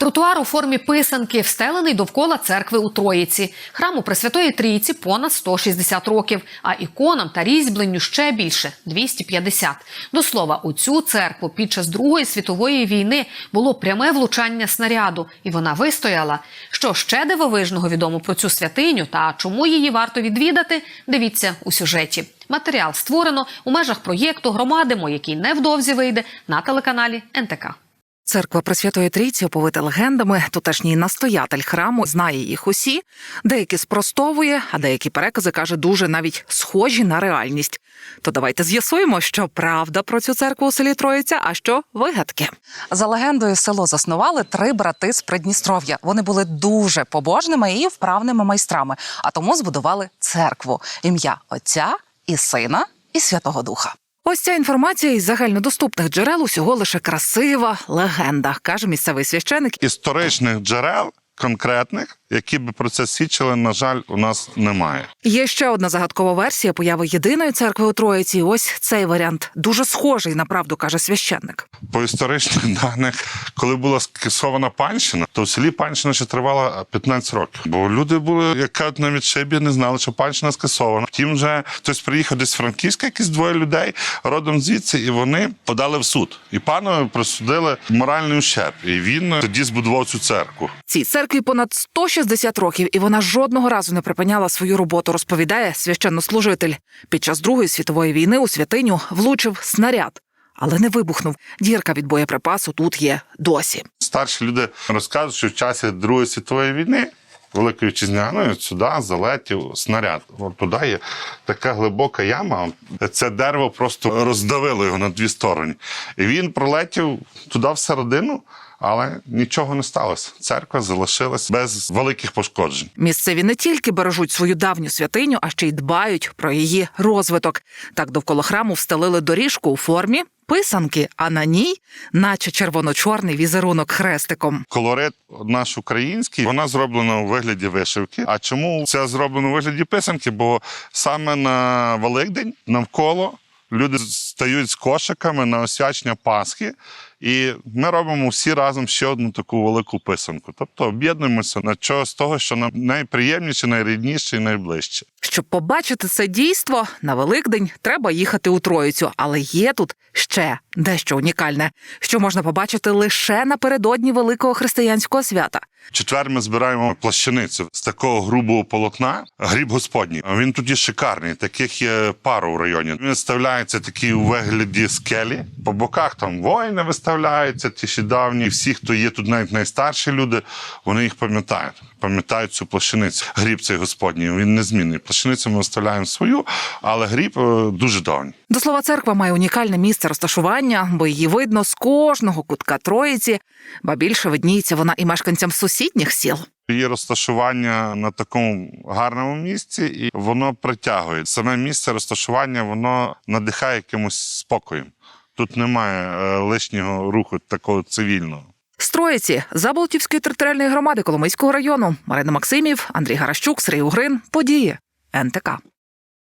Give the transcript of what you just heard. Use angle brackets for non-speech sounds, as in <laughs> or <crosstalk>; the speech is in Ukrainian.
Тротуар у формі писанки встелений довкола церкви у Троїці. Храму Пресвятої Трійці понад 160 років, а іконам та різьбленню ще більше 250. До слова, у цю церкву під час Другої світової війни було пряме влучання снаряду, і вона вистояла. Що ще дивовижного відомо про цю святиню та чому її варто відвідати? Дивіться у сюжеті. Матеріал створено у межах проєкту Громадимо, який невдовзі вийде на телеканалі НТК. Церква Пресвятої Трійці оповита легендами. Тутешній настоятель храму знає їх усі. Деякі спростовує, а деякі перекази каже дуже навіть схожі на реальність. То давайте з'ясуємо, що правда про цю церкву у селі Троїця, а що вигадки. За легендою, село заснували три брати з Придністров'я. Вони були дуже побожними і вправними майстрами, а тому збудували церкву. Ім'я Отця і Сина і Святого Духа. Ось ця інформація із загальнодоступних джерел усього лише красива легенда, каже місцевий священик. історичних джерел конкретних, які би про це свідчили, на жаль, у нас немає. Є ще одна загадкова версія появи єдиної церкви у Троїці. Ось цей варіант дуже схожий на правду, каже священник. По історичних <laughs> даних, коли була скасована панщина, то в селі панщина ще тривала 15 років. Бо люди були, як кажуть, на відшибі, не знали, що панщина скасована. Втім, вже хтось приїхав десь з Франківська, якісь двоє людей родом звідси, і вони подали в суд. І панові присудили моральний ущерб. І він тоді збудував цю церкву. Цій церкві понад 160 років, і вона жодного разу не припиняла свою роботу, розповідає священнослужитель. Під час Другої світової війни у святиню влучив снаряд, але не вибухнув. Дірка від боєприпасу тут є досі. Старші люди розказують, що в часі Другої світової війни. Великої вітчизняної сюди залетів снаряд. От туди є така глибока яма. Це дерево просто роздавило його на дві сторони. І він пролетів туди всередину, але нічого не сталося. Церква залишилась без великих пошкоджень. Місцеві не тільки бережуть свою давню святиню, а ще й дбають про її розвиток. Так довкола храму встелили доріжку у формі писанки, а на ній, наче червоно-чорний візерунок хрестиком. Колорит наш український, вона зроблена у вигляді вишивки. А чому це зроблено у вигляді писанки? Бо саме на Великдень навколо люди стають з кошиками на освячення Пасхи. І ми робимо всі разом ще одну таку велику писанку. Тобто об'єднуємося на чогось того, що нам найприємніше, найрідніше і найближче. Щоб побачити це дійство, на Великдень треба їхати у Троїцю, але є тут ще дещо унікальне, що можна побачити лише напередодні великого християнського свята. Четвер ми збираємо плащаницю з такого грубого полотна. Гріб господній. Він тут є шикарний. Таких є пару в районі. Він виставляється такий у вигляді скелі. По боках там воїни виставляються, ті ще давні. Всі, хто є тут, навіть найстарші люди, вони їх пам'ятають. Пам'ятають цю плащаницю. Гріб цей господній. Він незмінний. Плащаницю ми виставляємо свою, але гріб е, дуже давній. До слова, церква має унікальне місце розташування, бо її видно з кожного кутка Троїці, ба більше видніється вона і мешканцям сусідніх сіл. Є розташування на такому гарному місці, і воно притягує. Саме місце розташування воно надихає якимось спокоєм. Тут немає е, лишнього руху такого цивільного. З Троїці Заболтівської територіальної громади Коломийського району Марина Максимів, Андрій Гаращук, Сергій Угрин. Події НТК.